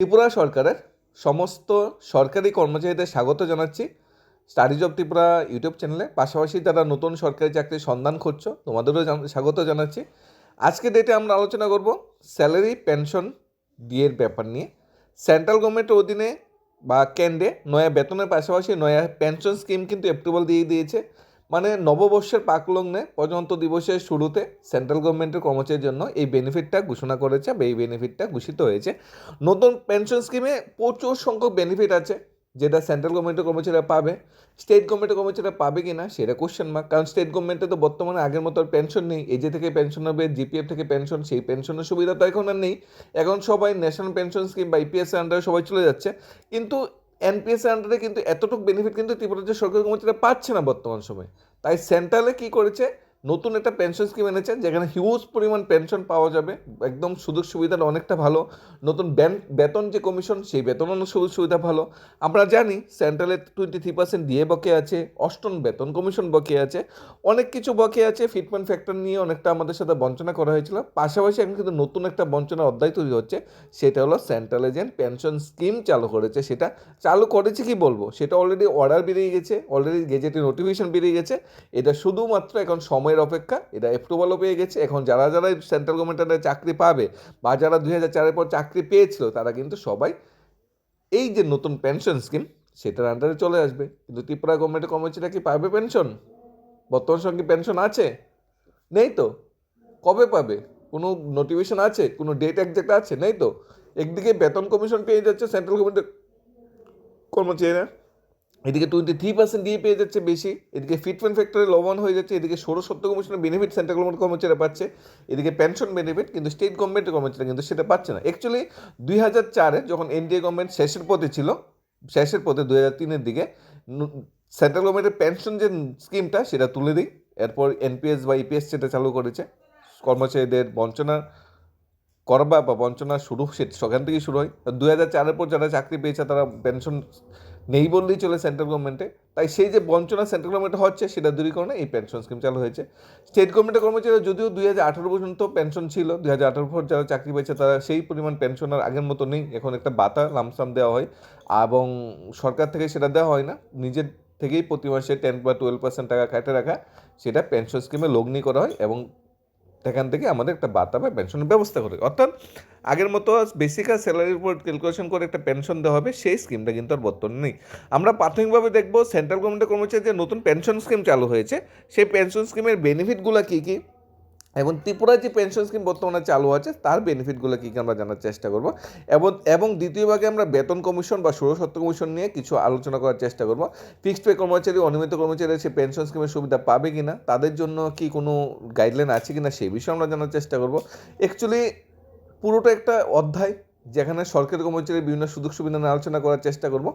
ত্রিপুরা সরকারের সমস্ত সরকারি কর্মচারীদের স্বাগত জানাচ্ছি স্টাডিজ অফ ত্রিপুরা ইউটিউব চ্যানেলে। পাশাপাশি তারা নতুন সরকারি চাকরির সন্ধান খুঁজছো, তোমাদেরও স্বাগত জানাচ্ছি। আজকে ডেটে আমরা আলোচনা করব স্যালারি পেনশন ডিএর ব্যাপার নিয়ে। সেন্ট্রাল গভর্নমেন্টের অধীনে বা কেন্দ্রে নয়া বেতনের পাশাপাশি নয়া পেনশন স্কিম কিন্তু অ্যাপ্রুভাল দিয়ে দিয়েছে। মানে নববর্ষের পাকলগ্নে প্রজাতন্ত্র দিবসের শুরুতে সেন্ট্রাল গভর্নমেন্টের কর্মচারীর জন্য এই বেনিফিটটা ঘোষণা করেছে বা এই বেনিফিটটা ঘোষিত হয়েছে। নতুন পেনশন স্কিমে প্রচুর সংখ্যক বেনিফিট আছে, যেটা সেন্ট্রাল গভর্নমেন্টের কর্মচারীরা পাবে। স্টেট গভর্নমেন্টের কর্মচারীরা পাবে কি না সেটা কোশ্চেন মার্ক কারণ স্টেট গভর্নমেন্টে তো বর্তমানে আগের মতো আর পেনশন নেই। এজে থেকে পেনশন হবে, জিপিএফ থেকে পেনশন, সেই পেনশনের সুবিধা তো এখন আর নেই। এখন সবাই ন্যাশনাল পেনশন স্কিম বা ইপিএস আন্ডারে সবাই চলে যাচ্ছে। কিন্তু এনপিএস আন্ডারে কিন্তু এতটুকু বেনিফিট কিন্তু ত্রিপুরা রাজ্যের সরকারি কর্মচারীরা পাচ্ছে না বর্তমান সময়ে। তাই সেন্ট্রালে কি করেছে? নতুন একটা পেনশন স্কিম এনেছে যেখানে হিউজ পরিমাণ পেনশন পাওয়া যাবে। একদম সুযোগ সুবিধাটা অনেকটা ভালো। নতুন বেতন যে কমিশন সেই বেতনও সুযোগ সুবিধা ভালো। আমরা জানি সেন্ট্রালের টোয়েন্টি থ্রি পার্সেন্ট ডিএ বকে আছে, অষ্টম বেতন কমিশন বকে আছে। অনেক কিছু বকে আছে ফিটমেন্ট ফ্যাক্টর নিয়ে অনেকটা আমাদের সাথে বঞ্চনা করা হয়েছিল। পাশাপাশি এখন কিন্তু নতুন একটা বঞ্চনার অধ্যায় তৈরি হচ্ছে, সেটা হলো সেন্ট্রাল এজেন্ট পেনশন স্কিম চালু করেছে, সেটা চালু করেছে কি বলব? সেটা অলরেডি অর্ডার বেরিয়ে গেছে অলরেডি গেজেটে নোটিফিকেশন বেরিয়ে গেছে। এটা শুধুমাত্র এখন সময়ের অপেক্ষা, এটা অ্যাপ্রুভালও পেয়ে গেছে। এখন যারা যারা সেন্ট্রাল গভর্নমেন্টের চাকরি পাবে বা যারা দুই হাজার চারের পর চাকরি পেয়েছিল, তারা কিন্তু সবাই এই যে নতুন পেনশন স্কিম সেটার আন্ডারে চলে আসবে। কিন্তু ত্রিপুরা গভর্নমেন্টের কর্মচারীরা কি পাবে পেনশন বর্তমান সঙ্গে পেনশন আছে? নেই তো। কবে পাবে? কোনো নোটিফিকেশন আছে? কোনো ডেট একজ্যাক্ট আছে? নেই তো। একদিকে বেতন কমিশন পেয়ে যাচ্ছে সেন্ট্রাল গভর্নমেন্টের কর্মচারীরা। এদিকে টোয়েন্টি থ্রি পার্সেন্ট দিয়ে পেয়ে যাচ্ছে বেশি, এদিকে ফিটমেন্ট ফ্যাক্টরে লবণ হয়ে যাচ্ছে, এদিকে সৌরসত্য কমিশনের বেনিফিট সেন্ট্রাল গভর্নমেন্ট কর্মচারীরা পাচ্ছে, এদিকে পেনশন বেনিফিট কিন্তু স্টেট গভর্নমেন্টের কর্মচারীরা কিন্তু সেটা পাচ্ছে না। অ্যাকচুয়ালি দুই হাজার চারে যখন এনডিএ গভর্নমেন্ট শেষের পথে ছিল, শেষের পথে দুই হাজার তিনের দিকে সেন্ট্রাল গভর্নমেন্টের পেনশন যে স্কিমটা সেটা তুলে দিই। এরপর এনপিএস বা ইপিএস সেটা চালু করেছে, কর্মচারীদের বঞ্চনা করবা বা বঞ্চনা শুরু সেখান থেকেই শুরু হয়। দু হাজার চারের পর যারা চাকরি পেয়েছে, তারা পেনশন নেই বললেই চলে সেন্ট্রাল গভর্নমেন্টে তাই সেই যে বঞ্চনা সেন্ট্রাল গভর্নমেন্টে হচ্ছে, সেটা দূরীকরণে এই পেনশন স্কিম চালু হয়েছে। স্টেট গভর্নমেন্টের কর্মচারীরা যদিও দুই হাজার আঠারো পর্যন্ত পেনশন ছিল, দুই হাজার আঠারো পর যারা চাকরি পেয়েছে তারা সেই পরিমাণ পেনশন আর আগের মতো নেই। এখন একটা বাতা লামসাম দেওয়া হয়। এবং সরকার থেকে সেটা দেওয়া হয় না। নিজের থেকেই প্রতি মাসে টেন বা টুয়েলভ পার্সেন্ট টাকা কাটে রাখা, সেটা পেনশন স্কিমে লগ্নি করা হয় এবং সেখান থেকে আমাদের একটা বাতা বা পেনশনের ব্যবস্থা করে। অর্থাৎ আগের মতো বেসিক আর স্যালারির উপর ক্যালকুলেশন করে একটা পেনশন দেওয়া হবে, সেই স্কিমটা কিন্তু আর বর্তমানে নেই। আমরা প্রাথমিকভাবে দেখব সেন্ট্রাল গভর্নমেন্টের কর্মচারী যে নতুন পেনশন স্কিম চালু হয়েছে, সেই পেনশন স্কিমের বেনিফিটগুলো কী কী? এবং ত্রিপুরায় যে পেনশন স্কিম বর্তমানে চালু আছে, তার বেনিফিটগুলো কী কী আমরা জানার চেষ্টা করব? এবং এবং দ্বিতীয় ভাগে আমরা বেতন কমিশন বা সৌরসত্য কমিশন নিয়ে কিছু আলোচনা করার চেষ্টা করব। ফিক্সড পে কর্মচারী, অনিয়মিত কর্মচারী সে পেনশন স্কিমের সুবিধা পাবে কি না তাদের জন্য কি কোনো গাইডলাইন আছে কি না সেই বিষয়ে আমরা জানার চেষ্টা করব। অ্যাকচুয়ালি পুরোটা একটা অধ্যায়, যেখানে সরকারি কর্মচারীর বিভিন্ন সুযোগ সুবিধা নিয়ে আলোচনা করার চেষ্টা করব।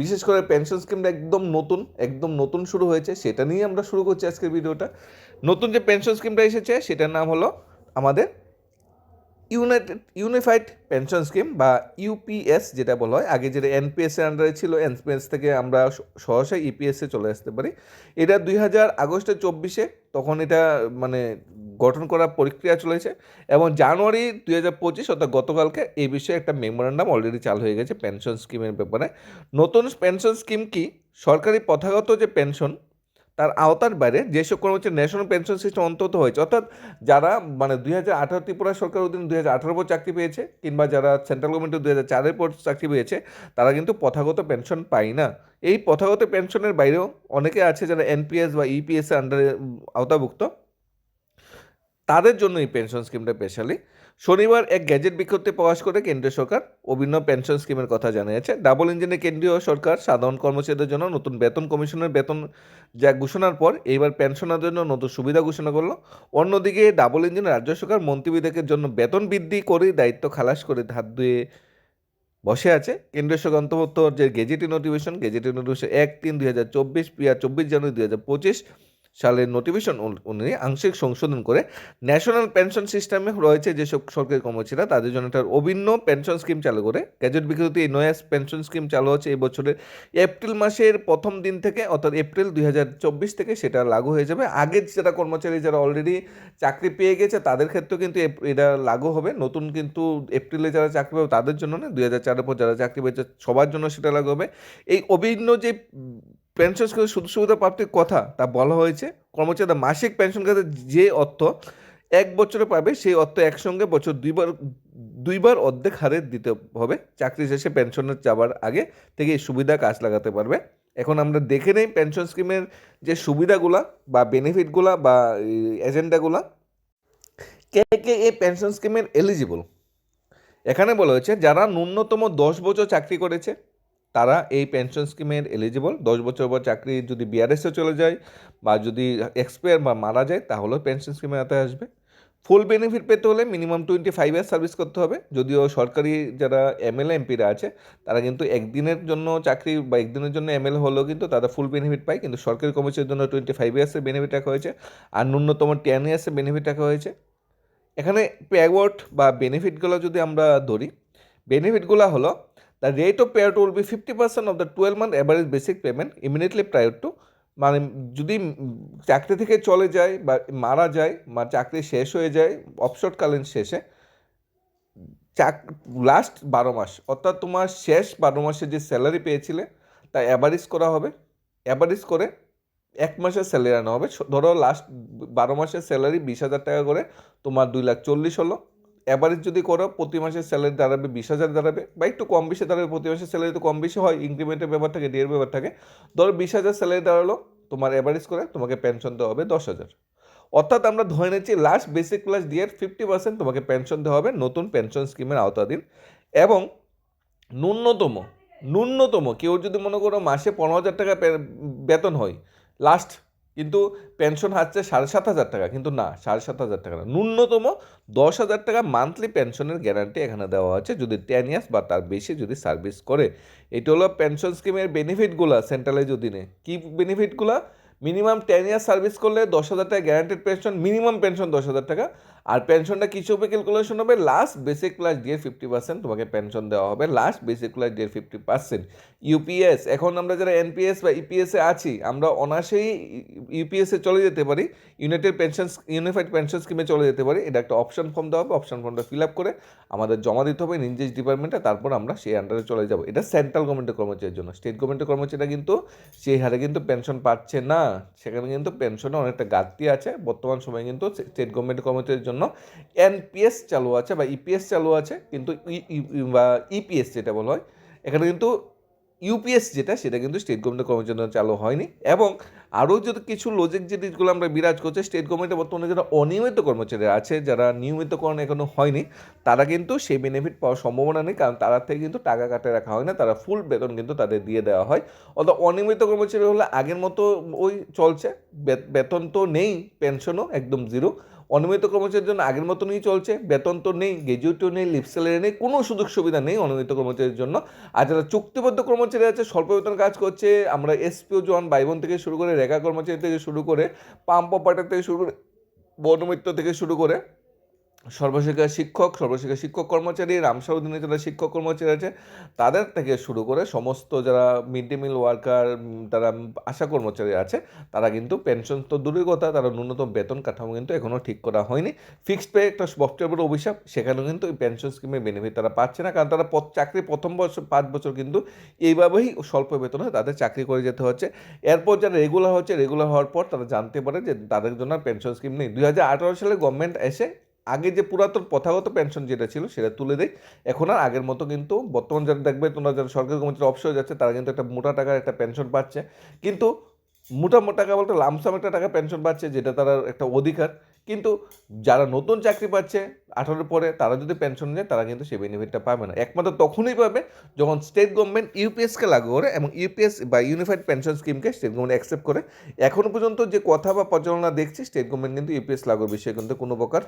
বিশেষ করে পেনশন স্কিমটা একদম নতুন একদম নতুন শুরু হয়েছে, সেটা নিয়ে আমরা শুরু করছি আজকের ভিডিওটা নতুন যে পেনশন স্কিমটা এসেছে, সেটার নাম হলো আমাদের ইউনাইটেড ইউনিফাইড পেনশন স্কিম বা ইউপিএস যেটা বলা হয়। আগে যেটা এনপিএস এর আন্ডারে ছিল এনপিএস থেকে আমরা স- সহসা ইপিএসে চলে আসতে পারি। এটা দুই হাজার আগস্টের চব্বিশে তখন এটা মানে গঠন করার প্রক্রিয়া চলেছে এবং জানুয়ারি দুই হাজার পঁচিশ, অর্থাৎ গতকালকে এই বিষয়ে একটা মেমোরান্ডাম অলরেডি চালু হয়ে গেছে পেনশন স্কিমের ব্যাপারে। নতুন পেনশন স্কিম কি? সরকারি প্রথাগত যে পেনশন তার আওতার বাইরে যেসব কর্মচারী ন্যাশনাল পেনশন সিস্টেম অন্তত হয়েছে। অর্থাৎ যারা মানে দুই হাজার আঠারো ত্রিপুরা সরকার অধীনে দুই হাজার আঠারো পর চাকরি পেয়েছে কিংবা যারা সেন্ট্রাল গভর্নমেন্টের দুই হাজার চারের পর চাকরি পেয়েছে, তারা কিন্তু প্রথাগত পেনশন পায় না। এই প্রথাগত পেনশনের বাইরেও অনেকে আছে যারা এনপিএস বা ইপিএসের আন্ডারে আওতাভুক্ত। তাদের জন্য এই পেনশন স্কিমটা স্পেশালি শনিবার এক গ্যাজেট বিজ্ঞপ্তি প্রকাশ করে কেন্দ্রীয় সরকার অভিনব পেনশন স্কিমের কথা জানিয়েছে। ডাবল ইঞ্জিনের কেন্দ্রীয় সরকার সাধারণ কর্মচারীদের জন্য নতুন বেতন কমিশনের বেতন যা ঘোষণার পর এইবার পেনশনের জন্য নতুন সুবিধা ঘোষণা করল। অন্যদিকে ডাবল ইঞ্জিনের রাজ্য সরকার মন্ত্রী জন্য বেতন বৃদ্ধি করে দায়িত্ব খালাস করে হাত ধুয়ে বসে আছে। কেন্দ্রীয় সরকার অন্তর্ভুক্ত যে গেজেটি নোটিফিকেশন গেজেটি নোটিফিকেশন এক তিন দুই হাজার চব্বিশ চব্বিশ জানুয়ারি দুই হাজার পঁচিশ সালের নোটিফিকেশন অনুযায়ী আংশিক সংশোধন করে ন্যাশনাল পেনশন সিস্টেমে রয়েছে যেসব সরকারি কর্মচারীরা, তাদের জন্য একটা অভিন্ন পেনশন স্কিম চালু করে। গ্যাজেট বিজ্ঞপ্তি এই নয়া পেনশন স্কিম চালু হচ্ছে এই বছরের এপ্রিল মাসের প্রথম দিন থেকে, অর্থাৎ এপ্রিল দুই হাজার চব্বিশ থেকে সেটা লাগু হয়ে যাবে। আগের যারা কর্মচারী যারা অলরেডি চাকরি পেয়ে গেছে, তাদের ক্ষেত্রেও কিন্তু এটা লাগু হবে। নতুন কিন্তু এপ্রিলে যারা চাকরি পাবে, তাদের জন্য না, দুই হাজার চারের পর যারা চাকরি পেয়েছে, সবার জন্য সেটা লাগু হবে। এই অভিন্ন যে পেনশন স্কিমের সুযোগ সুবিধা প্রাপ্তির কথা তা বলা হয়েছে। কর্মচারীরা মাসিক পেনশন খাতে যে অর্থ এক বছরে পাবে, সেই অর্থ একসঙ্গে বছর দুইবার দুইবার অর্ধেক হারে দিতে হবে। চাকরি শেষে পেনশনে যাওয়ার আগে থেকে এই সুবিধা কাজ লাগাতে পারবে। এখন আমরা দেখে নেই পেনশন স্কিমের যে সুবিধাগুলা বা বেনিফিটগুলা বা এজেন্ডাগুলা। কে কে এই পেনশন স্কিমের এলিজিবল? এখানে বলা হয়েছে, যারা ন্যূনতম দশ বছর চাকরি করেছে তারা এই পেনশন স্কিমের এলিজিবল দশ বছর পর চাকরি যদি বিআরএসে চলে যায় বা যদি এক্সপায়ার বা মারা যায় তাহলে পেনশন স্কিমের হাতে আসবে। ফুল বেনিফিট পেতে হলে minimum twenty five year service করতে হবে। যদিও সরকারি যারা এমএলএ এমপিরা আছে, তারা কিন্তু একদিনের জন্য চাকরি বা একদিনের জন্য এমএলএ হলেও কিন্তু তারা ফুল বেনিফিট পায়। কিন্তু সরকারি কর্মচারীর জন্য টোয়েন্টি ফাইভ ইয়ার্সের বেনিফিট রাখা হয়েছে আর ন্যূনতম টেন ইয়ার্সের বেনিফিট রাখা হয়েছে। এখানে পেয়াওয়ার্ড বা বেনিফিটগুলো যদি আমরা ধরি বেনিফিটগুলো হলো rate of payer will be fifty percent of the twelve month average basic payment immediately prior to মানে যদি চাকরি থেকে চলে যায় বা মারা যায় বা চাকরি শেষ হয়ে যায়, অবসরকালীন শেষে, চাক লাস্ট বারো মাস, অর্থাৎ তোমার শেষ বারো মাসে যে স্যালারি পেয়েছিলে, তা অ্যাভারেজ করা হবে। অ্যাভারেজ করে এক মাসের স্যালারি আনা হবে। ধরো লাস্ট বারো মাসের স্যালারি বিশ হাজার টাকা করে, তোমার দুই লাখ চল্লিশ হলো। অ্যাভারেজ যদি করো, প্রতি মাসের স্যালারি দাঁড়াবে বিশ হাজার দাঁড়াবে, বা একটু কম বেশি দাঁড়াবে প্রতি মাসের স্যালারি তো কম বেশি হয় ইনক্রিমেন্টের ব্যাপার থাকে ডিএর ব্যাপার থাকে। ধরো বিশ হাজার স্যালারি দাঁড়াল, তোমার অ্যাভারেজ করে তোমাকে পেনশন দেওয়া হবে দশ হাজার। অর্থাৎ আমরা ধরে নিচ্ছি লাস্ট বেসিক প্লাস ডিএর ফিফটি পার্সেন্ট তোমাকে পেনশন দেওয়া হবে নতুন পেনশন স্কিমের আওতাধীন। এবং ন্যূনতম ন্যূনতম কেউ যদি মনে করো মাসে পনেরো হাজার টাকা বেতন হয় লাস্ট কিন্তু পেনশন হচ্ছে সাড়ে সাত হাজার টাকা, কিন্তু না, সাড়ে সাত হাজার টাকা না। ন্যূনতম দশ হাজার টাকা মান্থলি পেনশনের গ্যারান্টি এখানে দেওয়া আছে, যদি টেন ইয়ার্স বা তার বেশি যদি সার্ভিস করে। এটা হলো পেনশন স্কিমের বেনিফিটগুলো সেন্ট্রালাইজ অধীনে। কী বেনিফিটগুলো মিনিমাম টেন ইয়ার্স সার্ভিস করলে দশ হাজার টাকা গ্যারান্টেড পেনশন মিনিমাম পেনশন দশ হাজার টাকা। আর পেনশনটা কিছু হবে ক্যালকুলেশন হবে লাস্ট বেসিক প্লাস ডিএর ফিফটি পার্সেন্ট তোমাকে পেনশন দেওয়া হবে লাস্ট বেসিক প্লাস ডিএর ফিফটি পার্সেন্ট ইউপিএস এখন আমরা যারা এনপিএস বা ইপিএসে আছি, আমরা অনায়াসেই ইউপিএসে চলে যেতে পারি ইউনাইটেড পেনশন ইউনিফাইড পেনশন স্কিমে চলে যেতে পারি, এটা একটা অপশন ফর্ম দেওয়া হবে অপশন ফর্মটা ফিল আপ করে আমাদের জমা দিতে হবে নির্দেশ ডিপার্টমেন্টে তারপর আমরা সেই আন্ডারে চলে যাব। এটা সেন্ট্রাল গভর্নমেন্টের কর্মচারীর জন্য। স্টেট গভর্নমেন্টের কর্মচারীরা কিন্তু সেই হারে কিন্তু পেনশন পাচ্ছে না। সেখানে কিন্তু পেনশনে অনেকটা ঘাটতি আছে। বর্তমান সময়ে কিন্তু স্টেট গভর্নমেন্টের কর্মচারীর জন্য এনপিএস চালু আছে বা ইপিএস চালু আছে, কিন্তু বা ইপিএস যেটা বলা হয়, এখানে কিন্তু ইউপিএস যেটা, সেটা কিন্তু স্টেট গভর্নমেন্টের কর্মচারীর জন্য চালু হয়নি। এবং আরও যদি কিছু লজিক যে জিনিসগুলো আমরা বিরাজ করছি স্টেট গভর্নমেন্টের বর্তমানে যারা অনিয়মিত কর্মচারী আছে, যারা নিয়মিতকরণ এখনও হয়নি, তারা কিন্তু সেই বেনিফিট পাওয়ার সম্ভাবনা নেই, কারণ তারা থেকে কিন্তু টাকা কাটে রাখা হয় না, তারা ফুল বেতন কিন্তু তাদের দিয়ে দেওয়া হয়। অর্থাৎ অনিয়মিত কর্মচারী হলে আগের মতো ওই চলছে বেতন তো নেই পেনশনও একদম জিরো অনিয়মিত কর্মচারীর জন্য আগের মতনই চলছে, বেতন তো নেই গ্রেজুয়েটও নেই লিপ স্যালারি নেই, কোনো সুযোগ সুবিধা নেই অনিয়মিত কর্মচারীর জন্য। আর যারা চুক্তিবদ্ধ কর্মচারী আছে, স্বল্প বেতন কাজ করছে, আমরা এসপিও জন বাইবন থেকে শুরু করে রেখা কর্মচারী থেকে শুরু করে পাম্প অপারেটর থেকে শুরু করে, বনমিত্র থেকে শুরু করে সর্বশিক্ষা শিক্ষক সর্বশিক্ষা শিক্ষক কর্মচারী রামসার অধীনে যারা শিক্ষক কর্মচারী আছে, তাদের থেকে শুরু করে সমস্ত যারা মিড ডে মিল ওয়ার্কার তারা আশা কর্মচারী আছে, তারা কিন্তু পেনশন তো দূরের কথা, তারা ন্যূনতম বেতন কাঠামো কিন্তু এখনও ঠিক করা হয়নি। ফিক্সড পে একটা সফটওয়্যারের অভিশাপ, সেখানেও কিন্তু এই পেনশন স্কিমের বেনিফিট তারা পাচ্ছে না, কারণ তারা চাকরি প্রথম বছর, পাঁচ বছর কিন্তু এইভাবেই স্বল্প বেতনে তাদের চাকরি করে যেতে হচ্ছে। এরপর যারা রেগুলার হচ্ছে রেগুলার হওয়ার পর তারা জানতে পারে যে তাদের জন্য পেনশন স্কিম নেই। দুই হাজার আঠারো সালে গভর্নমেন্ট এসে আগে যে পুরাতন প্রথাগত পেনশন যেটা ছিল, সেটা তুলে দেয় এখন আর আগের মতো কিন্তু বর্তমান যারা দেখবে, তোমরা যারা সরকারি কর্মচারী অবসরে যাচ্ছে, তারা কিন্তু একটা মোটা টাকার একটা পেনশন পাচ্ছে। কিন্তু মোটা মোটা টাকা বলতে লামসাম একটা টাকা পেনশন পাচ্ছে, যেটা তার একটা অধিকার। কিন্তু যারা নতুন চাকরি পাচ্ছে, আঠারোর পরে তারা যদি পেনশন নেয়, তারা কিন্তু সেই বেনিফিটটা পাবে না। একমাত্র তখনই পাবে যখন স্টেট গভর্নমেন্ট ইউপিএসকে লাগু করে এবং ইউপিএস বা ইউনিফাইড পেনশন স্কিমকে স্টেট গভর্নমেন্ট অ্যাকসেপ্ট করে। এখনও পর্যন্ত যে কথা বা প্রচারণা দেখছি স্টেট গভর্নমেন্ট কিন্তু ইউপিএস লাগুর বিষয়ে কিন্তু কোনো প্রকার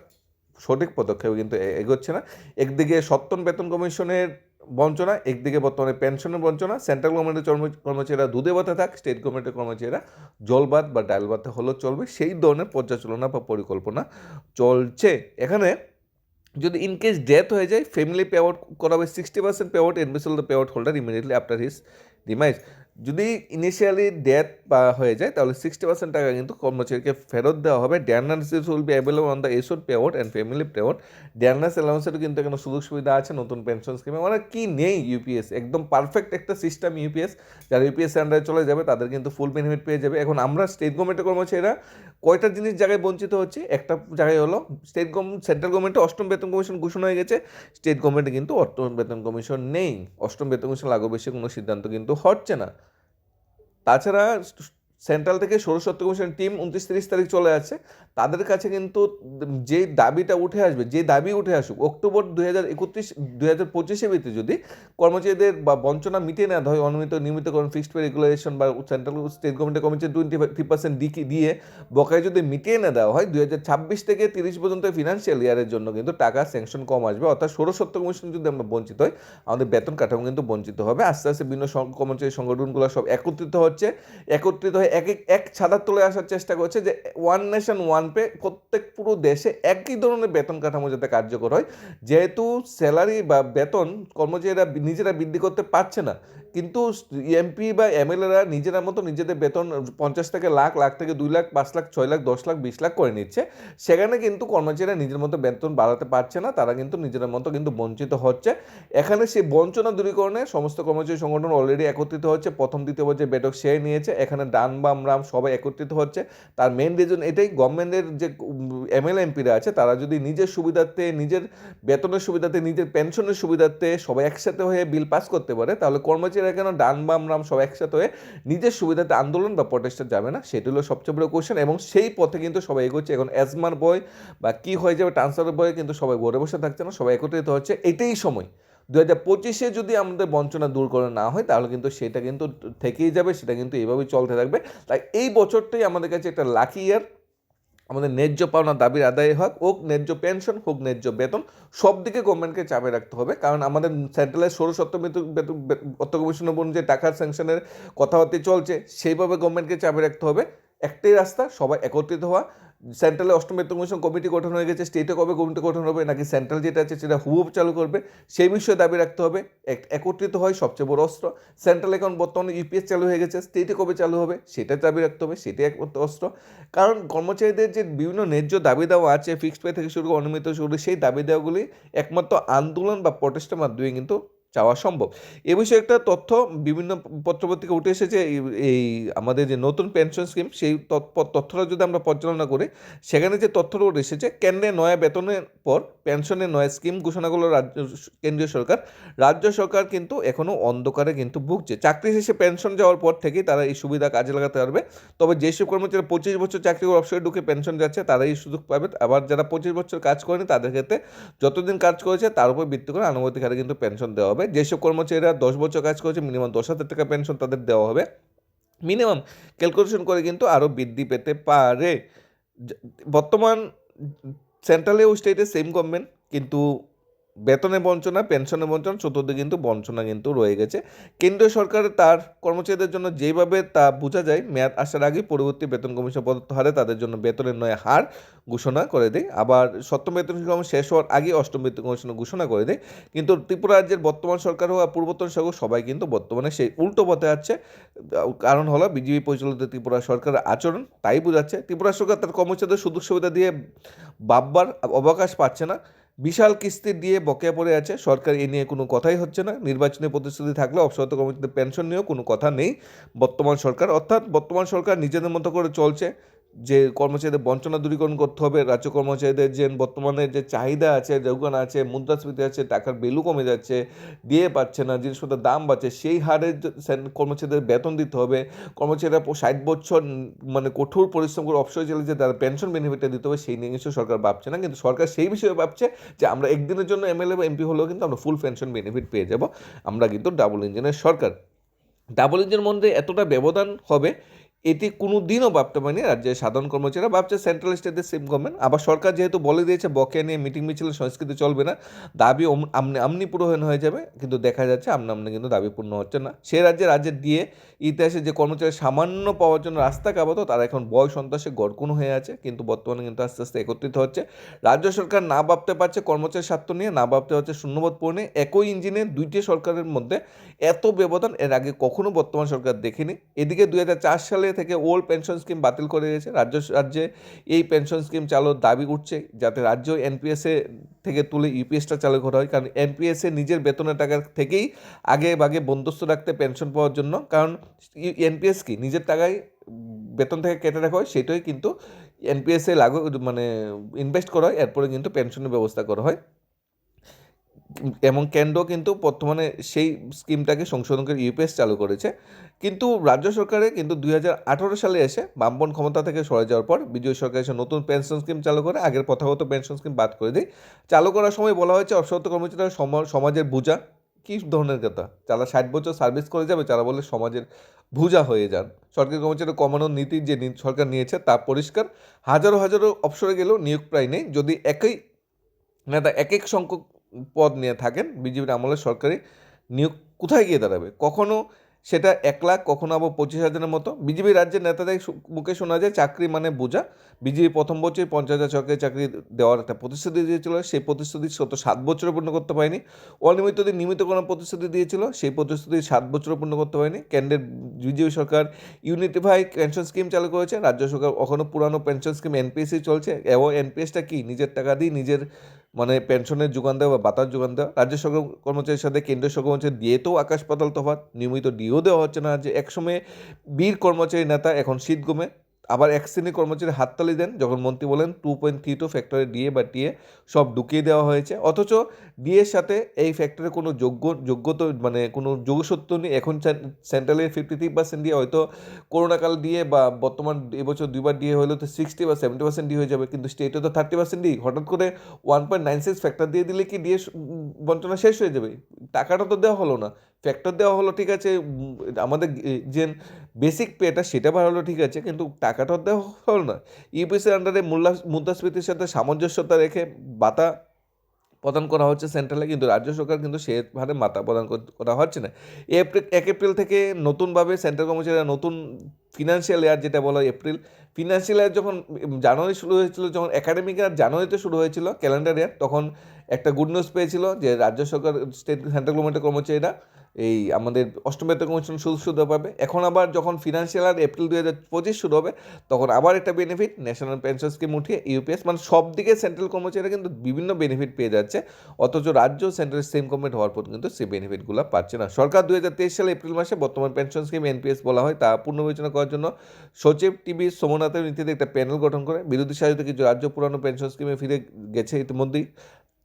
সঠিক পদক্ষেপ কিন্তু এগোচ্ছে না। একদিকে সপ্তম বেতন কমিশনের বঞ্চনা, একদিকে বর্তমানে পেনশনের বঞ্চনা। সেন্ট্রাল গভর্নমেন্টের কর্ম- কর্মচারীরা দুধে ভাতে থাক, স্টেট গভর্নমেন্টের কর্মচারীরা জল ভাত বা ডাল ভাতে হলেও চলবে। সেই ধরনের পর্যালোচনা বা পরিকল্পনা চলছে। এখানে যদি ইন কেস ডেথ হয়ে যায় ফ্যামিলি পে আউট করা হবে sixty percent pay out এনবিসল the pay out holder immediately after his demise যদি ইনিশিয়ালি ডেথ বা হয়ে যায়, তাহলে সিক্সটি পার্সেন্ট টাকা কিন্তু কর্মচারীকে ফেরত দেওয়া হবে। Dearness will be available on the assured pay out and family pay out dearness অ্যালাউন্সেরও কিন্তু এখানে সুযোগ সুবিধা আছে, নতুন পেনশন স্কিমে মানে কি নেই ইউপিএস একদম পারফেক্ট একটা সিস্টেম ইউপিএস যারা ইউপিএস আন্ডারে চলে যাবে, তাদের কিন্তু ফুল বেনিফিট পেয়ে যাবে। এখন আমরা স্টেট গভর্নমেন্টের কর্মচারীরা কয়টা জিনিস জায়গায় বঞ্চিত হচ্ছে? একটা জায়গায় হলো স্টেট গভর্নমেন্ট সেন্ট্রাল গভর্নমেন্টে অষ্টম বেতন কমিশন ঘোষণা হয়ে গেছে। স্টেট গভর্নমেন্টে কিন্তু অষ্টম বেতন কমিশন নেই। অষ্টম বেতন কমিশন লাগু বেশি কোনো সিদ্ধান্ত কিন্তু হচ্ছে না। তাছাড়া সেন্ট্রাল থেকে ষোড়শত্ব কমিশন টিম উনত্রিশ তিরিশ তারিখ চলে আছে তাদের কাছে কিন্তু যে দাবিটা উঠে আসবে, যে দাবি উঠে আসুক, অক্টোবর দুই হাজার একত্রিশ দুই হাজার পঁচিশে ভিত্তি যদি কর্মচারীদের বা বঞ্চনা মিটিয়ে নেওয়া হয়, অনিয়মিত নিয়মিতকরণ ফিক্সড পে রেগুলেশন বা সেন্ট্রাল স্টেট গভর্নমেন্টের কমিশন টোয়েন্টি থ্রি পার্সেন্ট দিয়ে বকায় যদি মিটিয়ে না দেওয়া হয়, দুই হাজার ছাব্বিশ থেকে তিরিশ পর্যন্ত ফিনান্সিয়াল ইয়ারের জন্য কিন্তু টাকা স্যাংশন কম আসবে। অর্থাৎ ষোড়শত্ব কমিশন যদি আমরা বঞ্চিত হই, আমাদের বেতন কাঠামো কিন্তু বঞ্চিত হবে। আস্তে আস্তে বিভিন্ন কর্মচারী সংগঠনগুলো সব একত্রিত হচ্ছে। একত্রিত হয়ে এক এক ছাদার তলে আসার চেষ্টা করছে যে ওয়ান নেশন ওয়ান পে প্রত্যেক পুরো দেশে একই ধরনের বেতন কাঠামো যাতে কার্যকর হয়। যেহেতু স্যালারি বা বেতন কর্মচারীরা, নিজেরা বৃদ্ধি করতে পারছে না কিন্তু এমপি বা এমএলএরা নিজেরা মতো নিজেদের বেতন পঞ্চাশ থেকে লাখ লাখ থেকে দুই লাখ, পাঁচ লাখ, ছয় লাখ, দশ লাখ, বিশ লাখ করে নিচ্ছে। সেখানে কিন্তু কর্মচারীরা নিজের মতো বেতন বাড়াতে পারছে না, তারা কিন্তু নিজের মতো কিন্তু বঞ্চিত হচ্ছে। এখানে সেই বঞ্চনা দূরীকরণে সমস্ত কর্মচারী সংগঠন অলরেডি একত্রিত হচ্ছে। প্রথম, দ্বিতীয় পর্যায়ে বেটক সে নিয়েছে। এখানে ডান, বাম, রাম সবাই একত্রিত হচ্ছে। তার মেন রিজন এটাই গভর্নমেন্টের যে এমএলএ এমপিরা আছে, তারা যদি নিজের সুবিধার্থে, নিজের বেতনের সুবিধাতে নিজের পেনশনের সুবিধার্থে সবাই একসাথে হয়ে বিল পাস করতে পারে, তাহলে কর্মচারীরা কেন ডান বাম রাম সব একসাথে হয়ে নিজের সুবিধাতে আন্দোলন বা প্রটেস্টে যাবে না? সেটি হলো সবচেয়ে বড় কোশ্চেন এবং সেই পথে কিন্তু সবাই এগোচ্ছে। এখন অ্যাজমার বয় বা কী হয়ে যাবে ট্রান্সফারের বয় কিন্তু সবাই ঘরে বসে থাকছে না, সবাই একত্রিত হচ্ছে। এটাই সময়। দু হাজার পঁচিশে যদি আমাদের বঞ্চনা দূর করে না হয়, তাহলে কিন্তু সেটা কিন্তু থেকেই যাবে, সেটা কিন্তু এইভাবেই চলতে থাকবে। তাই এই বছরটাই আমাদের কাছে একটা লাকি ইয়ার আমাদের ন্যায্য পাওনা দাবির আদায় হোক হোক ন্যায্য পেনশন, হোক ন্যায্য বেতন, সব দিকে গভর্নমেন্টকে চাপে রাখতে হবে। কারণ আমাদের সেন্ট্রালের ষোলো অর্থ কমিশন যে টাকার স্যাংশনের কথাবার্তা চলছে, সেইভাবে গভর্নমেন্টকে চাপে রাখতে হবে। একটাই রাস্তা, সবাই একত্রিত হওয়া। সেন্ট্রালে অষ্টম বেতন কমিশন কমিটি গঠন হয়ে গেছে স্টেটে কবে কমিটি গঠন হবে, নাকি সেন্ট্রাল যেটা আছে সেটা হুব চালু করবে, সেই বিষয়ে দাবি রাখতে হবে এক- একত্রিত হয়, সবচেয়ে বড় অস্ত্র। সেন্ট্রাল এখন বর্তমানে ইউপিএস চালু হয়ে গেছে স্টেটে কবে চালু হবে, সেটা দাবি রাখতে হবে, সেটাই একমাত্র অস্ত্র। কারণ কর্মচারীদের যে বিভিন্ন ন্যায্য দাবি দেওয়া আছে ফিক্সড পে থেকে শুরু করে অনুমিত শুরু, সেই দাবি দেওয়াগুলি একমাত্র আন্দোলন বা প্রটেস্টের মাধ্যমে কিন্তু চাওয়া সম্ভব। এ বিষয়ে একটা তথ্য বিভিন্ন পত্রপত্রিকা উঠে এসেছে, এই- আমাদের যে নতুন পেনশন স্কিম সেই তথ্যটা যদি আমরা পর্যালোচনা করি, সেখানে যে তথ্যটা উঠে এসেছে, কেন্দ্রে নয়া বেতনের পর পেনশনের নয়া স্কিম ঘোষণা করল রাজ্য, কেন্দ্রীয় সরকার। রাজ্য সরকার কিন্তু এখনও অন্ধকারে কিন্তু ভুগছে। চাকরি শেষে পেনশন যাওয়ার পর থেকেই তারা এই সুবিধা কাজে লাগাতে পারবে। তবে যেসব কর্মচারী পঁচিশ বছর চাকরি করে অবসরে ঢুকে পেনশন যাচ্ছে তারা এই সুযোগ পাবে। আবার যারা পঁচিশ বছর কাজ করেনি, তাদের ক্ষেত্রে যতদিন কাজ করেছে, তার উপর ভিত্তি করে আনুপাতিক হারে কিন্তু পেনশন দেওয়া হবে। যেসব কর্মচারীরা দশ বছর কাজ করেছে মিনিমাম দশ হাজার টাকা পেনশন তাদের দেওয়া হবে। মিনিমাম ক্যালকুলেশন করে কিন্তু আরও বৃদ্ধি পেতে পারে। বর্তমান সেন্ট্রাল ও স্টেটে সেম গভর্নমেন্ট কিন্তু বেতনে বঞ্চনা, পেনশনে বঞ্চনা, চতুর্দিকে কিন্তু বঞ্চনা কিন্তু রয়ে গেছে। কেন্দ্রীয় সরকার তার কর্মচারীদের জন্য যেভাবে তা বোঝা যায়, মেয়াদ আসার আগেই পরবর্তী বেতন কমিশন প্রদত্ত হারে তাদের জন্য বেতনের নয় হার ঘোষণা করে দেয়। আবার সপ্তম বেতন কমিশন শেষ হওয়ার আগে অষ্টম বেতন কমিশন ঘোষণা করে দেয়। কিন্তু ত্রিপুরা রাজ্যের বর্তমান সরকার আর পূর্বতন সরকার সবাই কিন্তু বর্তমানে সেই উল্টো পথে আছে। কারণ হলো বিজেপি পরিচালিত ত্রিপুরা সরকারের আচরণ তাই বোঝাচ্ছে। ত্রিপুরা সরকার তার কর্মচারীদের সুযোগ সুবিধা দিয়ে বাববার অবকাশ পাচ্ছে না। বিশাল কিস্তি দিয়ে বকেয়া পড়ে আছে। সরকার এ নিয়ে কোনো কথাই হচ্ছে না। নির্বাচনী প্রতিশ্রুতি থাকলে অবসরত কর্মচারীদের পেনশন নিয়েও কোনো কথা নেই। বর্তমান সরকার, অর্থাৎ বর্তমান সরকার নিজেদের মতো করে চলছে। যে কর্মচারীদের বঞ্চনা দূরীকরণ করতে হবে, রাজ্য কর্মচারীদের যে বর্তমানে যে চাহিদা আছে, যোগান আছে, মুদ্রাস্ফীতি আছে, টাকার বেলু কমে যাচ্ছে, দিয়ে পাচ্ছে না, জিনিসপত্রের দাম বাড়ছে, সেই হারে কর্মচারীদের বেতন দিতে হবে। কর্মচারীরা ষাট বছর মানে কঠোর পরিশ্রম করে অবসর চলে যে তারা পেনশন বেনিফিটটা দিতে হবে, সেই নিয়ে সরকার ভাবছে না। কিন্তু সরকার সেই বিষয়ে ভাবছে যে আমরা একদিনের জন্য এমএলএ বা এমপি হলেও কিন্তু আমরা ফুল পেনশন বেনিফিট পেয়ে যাব। আমরা কিন্তু ডাবল ইঞ্জিনের সরকার। ডাবল ইঞ্জিনের মধ্যে এতটা ব্যবধান হবে এটি কোনো দিনও ভাবতে পারেনি রাজ্যের সাধারণ কর্মচারীরা, ভাবছে সেন্ট্রাল স্টেটের সেম গভর্নমেন্ট আবার সরকার যেহেতু বলে দিয়েছে, বকেয়া নিয়ে মিটিং মিছিল সংস্কৃতি চলবে না, দাবি আমনি আমনি পূরণ হয়ে যাবে, কিন্তু দেখা যাচ্ছে আমনা আমনি কিন্তু দাবি পূর্ণ হচ্ছে না। সে রাজ্যে রাজ্যের দিয়ে ইতিহাসে যে কর্মচারী সামান্য পাওয়ার জন্য রাস্তা কাঁপাতো তারা এখন বয় সন্ত্রাসে গড়কুন হয়ে আছে, কিন্তু বর্তমানে কিন্তু আস্তে আস্তে একত্রিত হচ্ছে। রাজ্য সরকার না ভাবতে পারছে কর্মচারী স্বার্থ নিয়ে, না ভাবতে পারছে শূন্যবোধ পূরণে, একই ইঞ্জিনে দুইটি সরকারের মধ্যে এত ব্যবধান, এর আগে কখনো বর্তমান সরকার দেখেনি। এদিকে দুই হাজার চার সালে থেকে ওল্ড পেনশন স্কিম বাতিল করে দিয়েছে। রাজ্য, রাজ্যে এই পেনশন স্কিম চালুর দাবি উঠছে যাতে রাজ্য এনপিএসএ থেকে তুলে ইউপিএসটা চালু করা হয়। কারণ এনপিএসএ নিজের বেতনের টাকা থেকেই আগে ভাগে বন্দোবস্ত রাখতে পেনশন পাওয়ার জন্য। কারণ এনপিএস কি? নিজের টাকায় বেতন থেকে কেটে রাখা হয়, সেটাই কিন্তু এনপিএসএ লাগু মানে ইনভেস্ট করা হয়, এরপরে কিন্তু পেনশনের ব্যবস্থা করা হয়। এবং কেন্দ্র কিন্তু বর্তমানে সেই স্কিমটাকে সংশোধন করে ইউপিএস চালু করেছে। কিন্তু রাজ্য সরকারে কিন্তু দুই হাজার আঠেরো সালে এসে বামপন ক্ষমতা থেকে সরে যাওয়ার পর বিজয় সরকার এসে নতুন পেনশন স্কিম চালু করে, আগের প্রথাগত পেনশন স্কিম বাদ করে দেয়। চালু করার সময় বলা হয়েছে অবসরত কর্মচারীরা সম- সমাজের বোঝা কী ধরনের কথা? যারা ষাট বছর সার্ভিস করে যাবে, তারা বলে সমাজের ভুজা হয়ে যান। সরকারি কর্মচারী কমানোর নীতি যে সরকার নিয়েছে, তা পরিষ্কার। হাজারো হাজারো অবসরে গেলেও নিয়োগ প্রায় নেই। যদি একই নেতা এক এক সংখ্যক পদ নিয়ে থাকেন বিজেপির আমলে সরকারি নিয়োগ কোথায় গিয়ে দাঁড়াবে? কখনো সেটা এক লাখ, কখনো আবার পঁচিশ হাজারের মতো। বিজেপি রাজ্যের নেতাদের মুখে শোনা যায়, চাকরি মানে বোঝা। বিজেপি প্রথম বছরই পঞ্চাশ হাজার সরকারি চাকরি দেওয়ার একটা প্রতিশ্রুতি দিয়েছিল। সেই প্রতিশ্রুতি শত সাত বছরে পূর্ণ করতে পারেনি। অনিয়মিত দিন নিয়মিত কোনো প্রতিশ্রুতি দিয়েছিল, সেই প্রতিশ্রুতি সাত বছরে পূর্ণ করতে পারেনি। কেন্দ্রের বিজেপি সরকার ইউনিটিফাই পেনশন স্কিম চালু করেছে। রাজ্য সরকার এখনও পুরানো পেনশন স্কিম এনপিএসসি চলছে। এবং এনপিএসটা কি? নিজের টাকা দিয়ে নিজের মানে পেনশনের যোগান দেওয়া বা বাতার যোগান দেওয়া। রাজ্য সরকার কর্মচারীর সাথে কেন্দ্রীয় সরকার কর্মচারী দিয়ে তো আকাশ পাতাল তফাৎ। নিয়মিত ডিও দেওয়া হচ্ছে না যে একসময়ে বীর কর্মচারী নেতা এখন শীত গমে আবার এক শ্রেণির কর্মচারী হাততালি দেন যখন মন্ত্রী বলেন two point three two factory DA বা টিএ সব ঢুকিয়ে দেওয়া হয়েছে। অথচ ডিএর সাথে এই ফ্যাক্টরির কোনো যোগ্য, যোগ্যতা মানে কোনো যোগসত্য নেই। এখন সেন্ট্রালের ফিফটি থ্রি পার্সেন্ট দিয়ে হয়তো করোনাকাল দিয়ে বা বর্তমান এবছর দুইবার দিয়ে হলেও তো সিক্সটি বা সেভেন্টি পার্সেন্ট দিয়ে হয়ে যাবে। কিন্তু স্টেটে তো থার্টি পার্সেন্ট দিয়ে হঠাৎ করে one point nine six factor দিয়ে দিলে কি দিয়ে বঞ্চনা শেষ হয়ে যাবে? টাকাটা তো দেওয়া হলো না। ফ্যাক্টর দেওয়া হলো, ঠিক আছে আমাদের যে বেসিক পেটা সেটা বাড়ালো ঠিক আছে, কিন্তু টাকাটা দেওয়া হলো না। ইউপিএসের আন্ডারে মূল্যা মুদ্রাস্ফীতির সাথে সামঞ্জস্যতা রেখে বাতা প্রদান করা হচ্ছে সেন্ট্রালে কিন্তু রাজ্য সরকার কিন্তু সে হারে মাতা প্রদান করা হচ্ছে না। এপ্রিল এক এপ্রিল থেকে নতুনভাবে সেন্ট্রাল কর্মচারীরা নতুন ফিনান্সিয়াল ইয়ার যেটা বলা এপ্রিল ফিনান্সিয়াল ইয়ার যখন জানুয়ারি শুরু হয়েছিল, যখন একাডেমিক ইয়ার জানুয়ারিতে শুরু হয়েছিল ক্যালেন্ডার ইয়ার তখন একটা গুড নিউজ পেয়েছিল যে রাজ্য সরকার স্টেট সেন্ট্রাল গভর্নমেন্টের কর্মচারীরা এই আমাদের অষ্টম বেতন কমিশন সুদ সুবিধা পাবে। এখন আবার যখন ফিনান্সিয়াল আর এপ্রিল দুই হাজার পঁচিশ শুরু হবে, তখন আবার একটা বেনিফিট ন্যাশনাল পেনশন স্কিম উঠিয়ে ইউপিএস মানে সব দিকে সেন্ট্রাল কর্মচারীরা কিন্তু বিভিন্ন বেনিফিট পেয়ে যাচ্ছে, অথচ রাজ্য সেন্ট্রাল সেম গভর্নমেন্ট হওয়ার পর কিন্তু সেই বেনিফিটগুলো পাচ্ছে না। সরকার হাজার তেইশ সালে এপ্রিল মাসে বর্তমান পেনশন স্কিম এনপিএস বলা হয়, তা পুনর্বিবেচনা করার জন্য সচিব টিভি সোমনাথের নীতিতে একটা প্যানেল গঠন করে। বিরোধী সাহিত্য কিছু রাজ্য পুরানো পেনশন স্কিমে ফিরে গেছে ইতিমধ্যেই।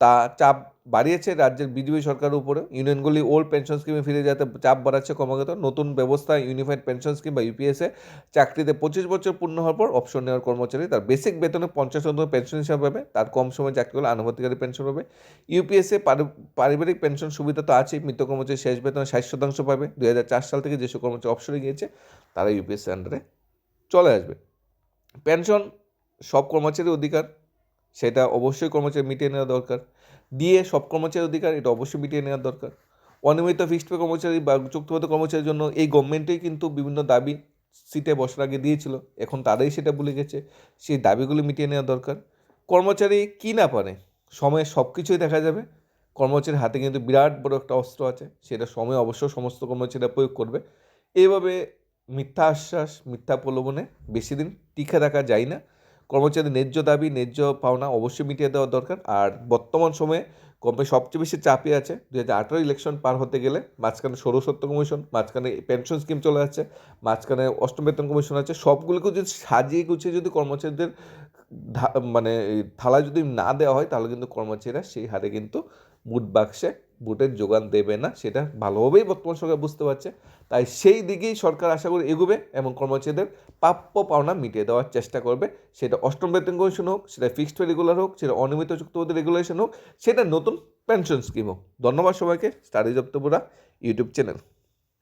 তা চাপ বাড়িয়েছে রাজ্যের বিজেপি সরকারের উপরে। ইউনিয়নগুলি ওল্ড পেনশন স্কিমে ফিরে যেতে চাপ বাড়াচ্ছে ক্রমাগত। নতুন ব্যবস্থা ইউনিফাইড পেনশন স্কিম বা ইউপিএসএ চাকরিতে পঁচিশ বছর পূর্ণ হওয়ার পর অপশন নেওয়ার কর্মচারী তার বেসিক বেতনে পঞ্চাশ শতাংশ পেনশন হিসাবে পাবে। তার কম সময় চাকরি হলে আনুপাতিকারী পেনশন পাবে। ইউপিএসএ পারিবারিক পেনশন সুবিধা তো আছেই। মৃত কর্মচারী শেষ বেতনে ষাট শতাংশ পাবে। দুই হাজার চার সাল থেকে যেসব কর্মচারী অপশনে গিয়েছে, তারা ইউপিএসসি আন্ডারে চলে আসবে। পেনশন সব কর্মচারীর অধিকার। সেটা অবশ্যই কর্মচারী মিটিয়ে নেওয়া দরকার। দিয়ে সব কর্মচারীর অধিকার, এটা অবশ্যই মিটিয়ে নেওয়া দরকার। অনিয়মিত ফিক্সড পে কর্মচারী বা চুক্তিবদ্ধ কর্মচারীর জন্য এই গভর্নমেন্টেই কিন্তু বিভিন্ন দাবি সিটে বসার আগে দিয়েছিল। এখন তারাই সেটা ভুলে গেছে। সেই দাবিগুলো মিটিয়ে নেওয়া দরকার। কর্মচারী কী না পারে? সময়ে সব কিছুই দেখা যাবে। কর্মচারীর হাতে কিন্তু বিরাট বড় একটা অস্ত্র আছে। সেটা সময় অবশ্য সমস্ত কর্মচারীরা প্রয়োগ করবে। এইভাবে মিথ্যা আশ্বাস, মিথ্যা প্রলোভনে বেশি দিন টিকে থাকা যায় না। কর্মচারীদের ন্যায্য দাবি, ন্যায্য পাওনা অবশ্যই মিটিয়ে দেওয়া দরকার। আর বর্তমান সময়ে কোম্পানি সবচেয়ে বেশি চাপে আছে। দুই হাজার ইলেকশন পার হতে গেলে মাঝখানে সৌরসত্য কমিশন মাঝখানে পেনশন স্কিম চলে যাচ্ছে মাঝখানে অষ্টম বেতন কমিশন আছে। সবগুলোকে যদি সাজিয়ে গুছিয়ে যদি কর্মচারীদের মানে থালায় যদি না দেওয়া হয়, তাহলে কিন্তু কর্মচারীরা সেই হারে কিন্তু বুট বাক্সে বুটের যোগান দেবে না, সেটা ভালোভাবেই বর্তমান সরকার বুঝতে পারছে। তাই সেই দিকেই সরকার আশা করি এগোবে এবং কর্মচারীদের প্রাপ্য পাওনা মিটিয়ে দেওয়ার চেষ্টা করবে। সেটা অষ্টম বেতন কমিশন হোক, সেটা ফিক্সড রেগুলার হোক, সেটা অনিয়মিত চুক্তিবদ্ধ রেগুলেশন হোক, সেটা নতুন পেনশন স্কিম হোক। ধন্যবাদ সবাইকে। Study জপ্তপুরা YouTube channel